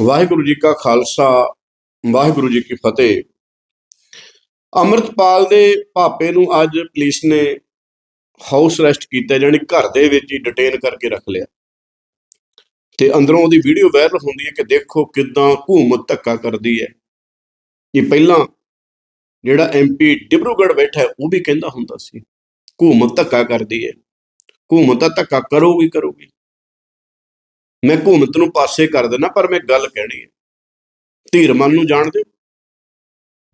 ਵਾਹਿਗੁਰੂ ਜੀ ਕਾ ਖਾਲਸਾ, ਵਾਹਿਗੁਰੂ ਜੀ ਕੀ ਫਤਿਹ। ਅੰਮ੍ਰਿਤਪਾਲ ਦੇ ਭਾਪੇ ਨੂੰ ਅੱਜ ਪੁਲਿਸ ਨੇ ਹਾਊਸ ਅਰੈਸਟ ਕੀਤਾ ਜਾਣੀ ਘਰ ਦੇ ਵਿੱਚ ਹੀ ਡਿਟੇਨ ਕਰਕੇ ਰੱਖ ਲਿਆ। ਤੇ ਅੰਦਰੋਂ ਉਹਦੀ ਵੀਡੀਓ ਵਾਇਰਲ ਹੁੰਦੀ ਹੈ ਕਿ ਦੇਖੋ ਕਿਦਾਂ ਹਕੂਮਤ ਧੱਕਾ ਕਰਦੀ ਹੈ। ਇਹ ਪਹਿਲਾਂ ਜਿਹੜਾ ਐਮਪੀ ਡਿਬਰੂਗੜ੍ਹ ਬੈਠਾ ਉਹ ਵੀ ਕਹਿੰਦਾ ਹੁੰਦਾ ਸੀ ਹਕੂਮਤ ਧੱਕਾ ਕਰਦੀ ਹੈ। ਹਕੂਮਤ ਤਾਂ ਧੱਕਾ ਕਰੂਗੀ ਕਰੂਗੀ। ਮੈਂ ਹਕੂਮਤ ਨੂੰ ਪਾਸੇ ਕਰ ਦੇਣਾ ਪਰ ਮੈਂ ਗੱਲ ਕਹਿਣੀ ਹੈ। ਧੀਰ ਮਨ ਨੂੰ ਜਾਣਦੇ ਹੋ?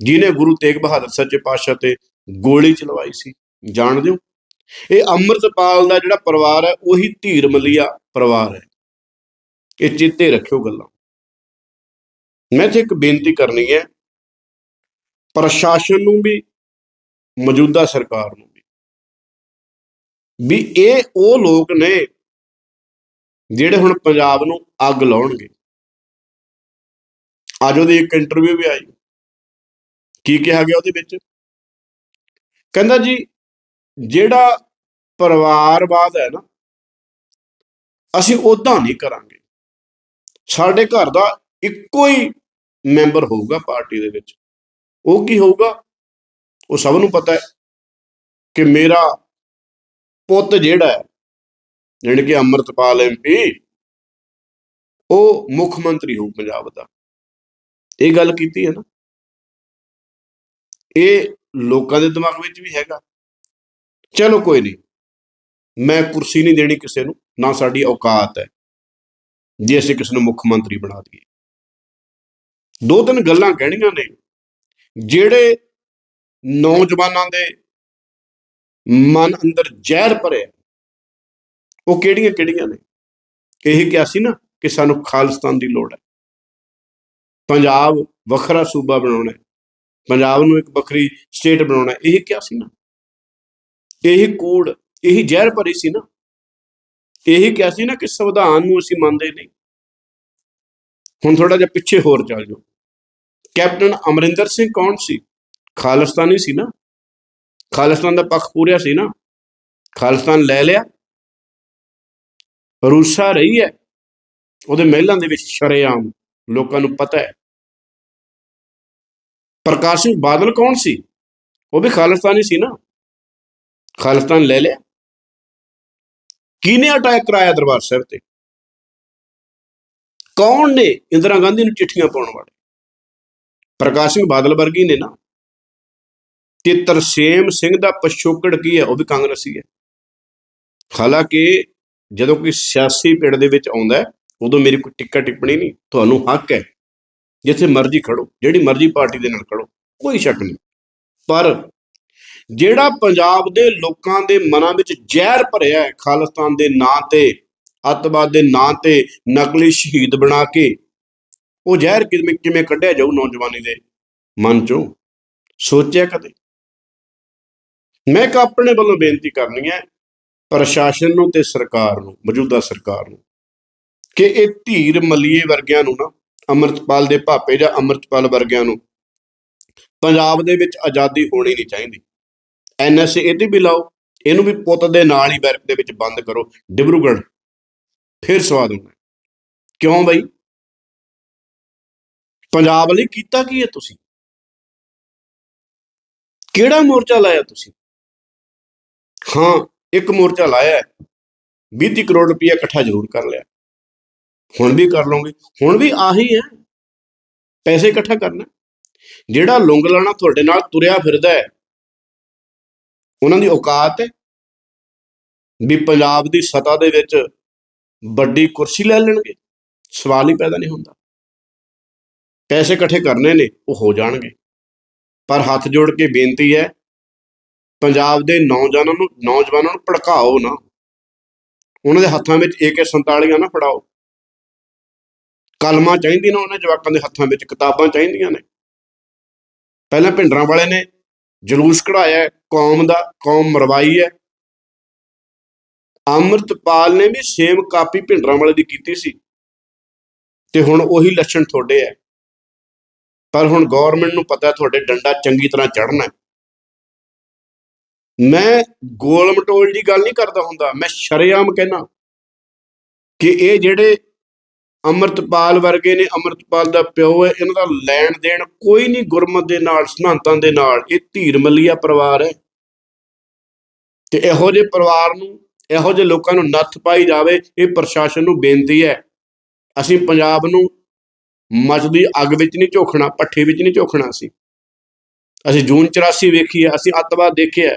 ਜਿਹਨੇ ਗੁਰੂ ਤੇਗ ਬਹਾਦਰ ਸੱਚੇ ਪਾਤਸ਼ਾਹ ਤੇ ਗੋਲੀ ਚਲਵਾਈ ਸੀ ਜਾਣਦੇ ਹੋ ਇਹ ਅੰਮ੍ਰਿਤਪਾਲ ਦਾ ਜਿਹੜਾ ਪਰਿਵਾਰ ਹੈ, ਉਹੀ ਧੀਰ ਮਲੀਆ ਪਰਿਵਾਰ ਹੈ। ਇਹ ਚਿੱਤੇ ਰੱਖਿਓ ਗੱਲਾਂ। ਮੈਂ ਤੇ ਇੱਕ ਬੇਨਤੀ ਕਰਨੀ ਹੈ। ਪ੍ਰਸ਼ਾਸਨ ਨੂੰ ਵੀ, ਮੌਜੂਦਾ ਸਰਕਾਰ ਨੂੰ ਵੀ। ਵੀ ਇਹ ਉਹ ਲੋਕ ਨੇ ਜਿਹੜੇ ਹੁਣ ਪੰਜਾਬ ਨੂੰ ਅੱਗ ਲਾਉਣਗੇ। ਅੱਜ ਉਹਦੀ ਇੱਕ ਇੰਟਰਵਿਊ ਵੀ ਆਈ। ਕੀ ਕਿਹਾ ਗਿਆ ਉਹਦੇ ਵਿੱਚ? ਕਹਿੰਦਾ ਜੀ, ਜਿਹੜਾ ਪਰਿਵਾਰਵਾਦ ਹੈ ਨਾ, ਅਸੀਂ ਉਦਾਂ ਨਹੀਂ ਕਰਾਂਗੇ। ਸਾਡੇ ਘਰ ਦਾ ਇੱਕੋ ਹੀ ਮੈਂਬਰ ਹੋਊਗਾ ਪਾਰਟੀ ਦੇ ਵਿੱਚ। ਉਹ ਕੀ ਹੋਊਗਾ? ਉਹ ਸਭ ਨੂੰ ਪਤਾ ਹੈ ਕਿ ਮੇਰਾ ਪੁੱਤ ਜਿਹੜਾ ਹੈ ਜਿਹੜੇ ਕਿ ਅੰਮ੍ਰਿਤਪਾਲ ਐਮਪੀ ਉਹ ਮੁੱਖ ਮੰਤਰੀ ਹੋਊ ਪੰਜਾਬ ਦਾ। ਇਹ ਗੱਲ ਕੀਤੀ ਹੈ ਨਾ। ਇਹ ਲੋਕਾਂ ਦੇ ਦਿਮਾਗ ਵਿੱਚ ਵੀ ਹੈਗਾ। ਚਲੋ ਕੋਈ ਨਹੀਂ। ਮੈਂ ਕੁਰਸੀ ਨਹੀਂ ਦੇਣੀ ਕਿਸੇ ਨੂੰ, ਨਾ ਸਾਡੀ ਔਕਾਤ ਹੈ। ਜੇ ਅਸੀਂ ਕਿਸੇ ਨੂੰ ਮੁੱਖ ਮੰਤਰੀ ਬਣਾ ਦਈਏ। ਦੋ ਤਿੰਨ ਗੱਲਾਂ ਕਹਿਣੀਆਂ ਨੇ। ਜਿਹੜੇ ਨੌਜਵਾਨਾਂ ਦੇ ਮਨ ਅੰਦਰ ਜ਼ਹਿਰ ਭਰਿਆ ਉਹ ਕਿਹੜੀਆਂ ਕਿਹੜੀਆਂ ਨੇ? ਇਹ ਕਿਹਾ ਸੀ ਨਾ ਕਿ ਸਾਨੂੰ ਖਾਲਿਸਤਾਨ ਦੀ ਲੋੜ ਹੈ। ਪੰਜਾਬ ਵੱਖਰਾ ਸੂਬਾ ਬਣਾਉਣਾ ਹੈ। ਪੰਜਾਬ ਨੂੰ ਇੱਕ ਵੱਖਰੀ ਸਟੇਟ ਬਣਾਉਣਾ ਹੈ। ਇਹ ਕਿਹਾ ਸੀ ਨਾ। ਇਹ ਕੋਡ ਇਹ ਜ਼ਹਿਰ ਭਰੀ ਸੀ ਨਾ। ਇਹ ਕਿਹਾ ਸੀ ਨਾ ਕਿ ਸੰਵਿਧਾਨ ਨੂੰ ਅਸੀਂ ਮੰਨਦੇ ਨਹੀਂ। ਹੁਣ ਥੋੜਾ ਜਿਹਾ ਪਿੱਛੇ ਹੋਰ ਚੱਲ ਜਾਓ। ਕੈਪਟਨ ਅਮਰਿੰਦਰ ਸਿੰਘ ਕੌਣ ਸੀ? ਖਾਲਿਸਤਾਨੀ ਸੀ ਨਾ। ਖਾਲਿਸਤਾਨ ਦਾ ਪੱਖ ਪੂਰਿਆ ਸੀ ਨਾ। ਖਾਲਿਸਤਾਨ ਲੈ ਲਿਆ। ਰੂਸਾ ਰਹੀ ਹੈ। ਉਹਦੇ ਮਹਿਲਾਂ ਦੇ ਵਿੱਚ ਸ਼ਰੇਆਮ ਲੋਕਾਂ ਨੂੰ ਪਤਾ ਹੈ। ਪ੍ਰਕਾਸ਼ ਸਿੰਘ ਬਾਦਲ ਕੌਣ ਸੀ? ਉਹ ਵੀ ਖਾਲਿਸਤਾਨੀ ਸੀ ਨਾ। ਖਾਲਿਸਤਾਨ ਲੈ ਲਿਆ। ਕਿਹਨੇ ਅਟੈਕ ਕਰਾਇਆ ਦਰਬਾਰ ਸਾਹਿਬ ਤੇ? ਕੌਣ ਨੇ ਇੰਦਰਾ ਗਾਂਧੀ ਨੂੰ ਚਿੱਠੀਆਂ ਪਾਉਣ ਵਾਲੇ? ਪ੍ਰਕਾਸ਼ ਸਿੰਘ ਬਾਦਲ ਵਰਗੀ ਨੇ ਨਾ। ਤੇ ਤਰਸੇਮ ਸਿੰਘ ਦਾ ਪਛੋਕੜ ਕੀ ਹੈ? ਉਹ ਵੀ ਕਾਂਗਰਸੀ ਹੈ। ਹਾਲਾਂਕਿ ਜਦੋਂ ਕੋਈ ਸਿਆਸੀ ਪਿੰਡ ਦੇ ਵਿੱਚ ਆਉਂਦਾ ਉਦੋਂ ਮੇਰੀ ਕੋਈ ਟਿੱਕਾ ਟਿੱਪਣੀ ਨਹੀਂ, ਤੁਹਾਨੂੰ ਹੱਕ ਹੈ। ਜਿੱਥੇ ਮਰਜ਼ੀ ਖੜੋ, ਜਿਹੜੀ ਮਰਜ਼ੀ ਪਾਰਟੀ ਦੇ ਨਾਲ ਖੜੋ, ਕੋਈ ਸ਼ੱਕ ਨਹੀਂ। ਪਰ ਜਿਹੜਾ ਪੰਜਾਬ ਦੇ ਲੋਕਾਂ ਦੇ ਮਨਾਂ ਵਿੱਚ ਜ਼ਹਿਰ ਭਰਿਆ ਹੈ, ਖਾਲਿਸਤਾਨ ਦੇ ਨਾਂ ਤੇ, ਅੱਤਵਾਦ ਦੇ ਨਾਂ ਤੇ ਨਕਲੀ ਸ਼ਹੀਦ ਬਣਾ ਕੇ, ਉਹ ਜ਼ਹਿਰ ਕਿਵੇਂ ਕਿਵੇਂ ਕੱਢਿਆ ਜਾਊ ਨੌਜਵਾਨੀ ਦੇ ਮਨ ਚੋਂ? ਸੋਚਿਆ ਕਦੇ? ਮੈਂ ਇੱਕ ਆਪਣੇ ਵੱਲੋਂ ਬੇਨਤੀ ਕਰਨੀ ਹੈ ਪ੍ਰਸ਼ਾਸਨ ਨੂੰ ਤੇ ਸਰਕਾਰ ਨੂੰ, ਮੌਜੂਦਾ ਸਰਕਾਰ ਨੂੰ, ਕਿ ਇਹ ਧੀਰ ਮਲੀਏ ਵਰਗਿਆਂ ਨੂੰ ਨਾ, ਅੰਮ੍ਰਿਤਪਾਲ ਦੇ ਭਾਪੇ ਜਾਂ ਅੰਮ੍ਰਿਤਪਾਲ ਵਰਗਿਆਂ ਨੂੰ ਪੰਜਾਬ ਦੇ ਵਿੱਚ ਆਜ਼ਾਦੀ ਹੋਣੀ ਨਹੀਂ ਚਾਹੀਦੀ। ਐਨਐਸਏ ਇਹਦੇ ਵੀ ਲਾਓ, ਇਹਨੂੰ ਵੀ ਪੁੱਤ ਦੇ ਨਾਲ ਹੀ ਬੈਰਕ ਦੇ ਵਿੱਚ ਬੰਦ ਕਰੋ, ਡਿਬਰੂਗੜ੍ਹ। ਫਿਰ ਸਵਾਦ ਹੋਣਾ ਕਿਉਂ ਬਈ? ਪੰਜਾਬ ਲਈ ਕੀਤਾ ਕੀ ਹੈ ਤੁਸੀਂ? ਕਿਹੜਾ ਮੋਰਚਾ ਲਾਇਆ ਤੁਸੀਂ? ਹਾਂ ਇੱਕ ਮੋਰਚਾ ਲਾਇਆ 20 ਕਰੋੜ ਰੁਪਇਆ ਇਕੱਠਾ ਜ਼ਰੂਰ ਕਰ ਲਿਆ। ਹੁਣ ਵੀ ਕਰ ਲਓਗੇ ਹੁਣ ਵੀ ਆਹੀ ਹੈ, ਪੈਸੇ ਇਕੱਠਾ ਕਰਨਾ। ਜਿਹੜਾ ਲੁੰਗ ਲਾਣਾ ਤੁਹਾਡੇ ਨਾਲ ਤੁਰਿਆ ਫਿਰਦਾ ਹੈ, ਉਹਨਾਂ ਦੀ ਔਕਾਤ ਹੈ ਵੀ ਪੰਜਾਬ ਦੀ ਸਤਾ ਦੇ ਵਿੱਚ ਵੱਡੀ ਕੁਰਸੀ ਲੈ ਲੈਣਗੇ, ਸਵਾਲ ਹੀ ਪੈਦਾ ਨਹੀਂ ਹੁੰਦਾ। ਪੈਸੇ ਇਕੱਠੇ ਕਰਨੇ ਨੇ, ਉਹ ਹੋ ਜਾਣਗੇ। ਪਰ ਹੱਥ ਜੋੜ ਕੇ ਬੇਨਤੀ ਹੈ ਪੰਜਾਬ ਦੇ ਨੌਜਵਾਨਾਂ ਨੂੰ ਨੌਜਵਾਨਾਂ ਨੂੰ ਭੜਕਾਓ ਨਾ। ਉਹਨਾਂ ਦੇ ਹੱਥਾਂ ਵਿੱਚ AK47 ਨਾ ਫੜਾਓ। ਕਲਮਾਂ ਚਾਹੀਦੀਆਂ ਨੇ ਉਹਨਾਂ ਜਵਾਕਾਂ ਦੇ ਹੱਥਾਂ ਵਿੱਚ, ਕਿਤਾਬਾਂ ਚਾਹੀਦੀਆਂ ਨੇ। ਪਹਿਲਾਂ ਭਿੰਡਰਾਂ ਵਾਲੇ ਨੇ ਜਲੂਸ ਕਢਾਇਆ ਕੌਮ ਦਾ, ਕੌਮ ਮਰਵਾਈ ਹੈ। ਅੰਮ੍ਰਿਤਪਾਲ ਨੇ ਵੀ ਸੇਮ ਕਾਪੀ ਭਿੰਡਰਾਂ ਵਾਲੇ ਦੀ ਕੀਤੀ ਸੀ। ਤੇ ਹੁਣ ਉਹੀ ਲੱਛਣ ਤੁਹਾਡੇ ਹੈ। ਪਰ ਹੁਣ ਗਵਰਨਮੈਂਟ ਨੂੰ ਪਤਾ ਤੁਹਾਡੇ ਡੰਡਾ ਚੰਗੀ ਤਰ੍ਹਾਂ ਚੜਨਾ ਹੈ। ਮੈਂ ਗੋਲ ਮਟੋਲ ਦੀ ਗੱਲ ਨਹੀਂ ਕਰਦਾ ਹੁੰਦਾ, ਮੈਂ ਸ਼ਰੇਆਮ ਕਹਿਣਾ ਕਿ ਇਹ ਜਿਹੜੇ ਅੰਮ੍ਰਿਤਪਾਲ ਵਰਗੇ ਨੇ, ਅੰਮ੍ਰਿਤਪਾਲ ਦਾ ਪਿਓ ਹੈ, ਇਹਨਾਂ ਦਾ ਲੈਣ ਦੇਣ ਕੋਈ ਨਹੀਂ ਗੁਰਮਤ ਦੇ ਨਾਲ, ਸਿਧਾਂਤਾਂ ਦੇ ਨਾਲ, ਇਹ ਧੀਰ ਮੱਲੀਆ ਪਰਿਵਾਰ ਹੈ। ਤੇ ਇਹੋ ਜਿਹੇ ਪਰਿਵਾਰ ਨੂੰ, ਇਹੋ ਜਿਹੇ ਲੋਕਾਂ ਨੂੰ ਨੱਥ ਪਾਈ ਜਾਵੇ, ਇਹ ਪ੍ਰਸ਼ਾਸਨ ਨੂੰ ਬੇਨਤੀ ਹੈ। ਅਸੀਂ ਪੰਜਾਬ ਨੂੰ ਮਚਦੀ ਅੱਗ ਵਿੱਚ ਨਹੀਂ ਝੋਖਣਾ, ਪੱਠੇ ਵਿੱਚ ਨਹੀਂ ਝੋਖਣਾ ਅਸੀਂ। ਅਸੀਂ ਜੂਨ 84 ਵੇਖੀ ਹੈ, ਅਸੀਂ ਅੱਤਵਾਦ ਦੇਖਿਆ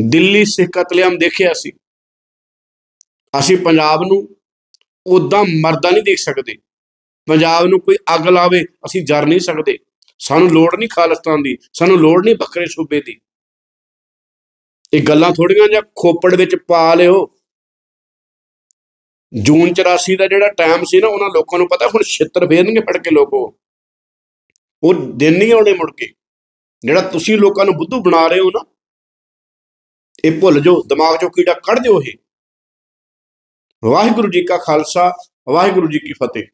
ਦਿੱਲੀ ਸਿੱਖ ਕਤਲੇਆਮ ਦੇਖਿਆ ਸੀ। ਅਸੀਂ ਪੰਜਾਬ ਨੂੰ ਉਦਾਂ ਮਰਦਾ ਨਹੀਂ ਦੇਖ ਸਕਦੇ। ਪੰਜਾਬ ਨੂੰ ਕੋਈ ਅੱਗ ਲਾਵੇ, ਅਸੀਂ ਜਰ ਨਹੀਂ ਸਕਦੇ। ਸਾਨੂੰ ਲੋੜ ਨਹੀਂ ਖਾਲਿਸਤਾਨ ਦੀ, ਸਾਨੂੰ ਲੋੜ ਨਹੀਂ ਬੱਕਰੇ ਸੂਬੇ ਦੀ। ਇਹ ਗੱਲਾਂ ਥੋੜੀਆਂ ਜਿਹਾ ਖੋਪੜ ਵਿੱਚ ਪਾ ਲਿਓ। ਜੂਨ 84 ਦਾ ਜਿਹੜਾ ਟਾਈਮ ਸੀ ਨਾ, ਉਹਨਾਂ ਲੋਕਾਂ ਨੂੰ ਪਤਾ, ਹੁਣ ਛਿੱਤਰ ਫੇਰਨਗੇ ਫੜ ਕੇ ਲੋਕੋ। ਉਹ ਦਿਨ ਨਹੀਂ ਆਉਣੇ ਮੁੜ ਕੇ। ਜਿਹੜਾ ਤੁਸੀਂ ਲੋਕਾਂ ਨੂੰ ਬੁੱਧੂ ਬਣਾ ਰਹੇ ਹੋ ਨਾ ਇਹ ਭੁੱਲ ਜਾਓ, ਦਿਮਾਗ ਚੋਂ ਕੀੜਾ ਕੱਢ ਦਿਓ ਇਹ। ਵਾਹਿਗੁਰੂ ਜੀ ਕਾ ਖਾਲਸਾ, ਵਾਹਿਗੁਰੂ ਜੀ ਕੀ ਫਤਿਹ।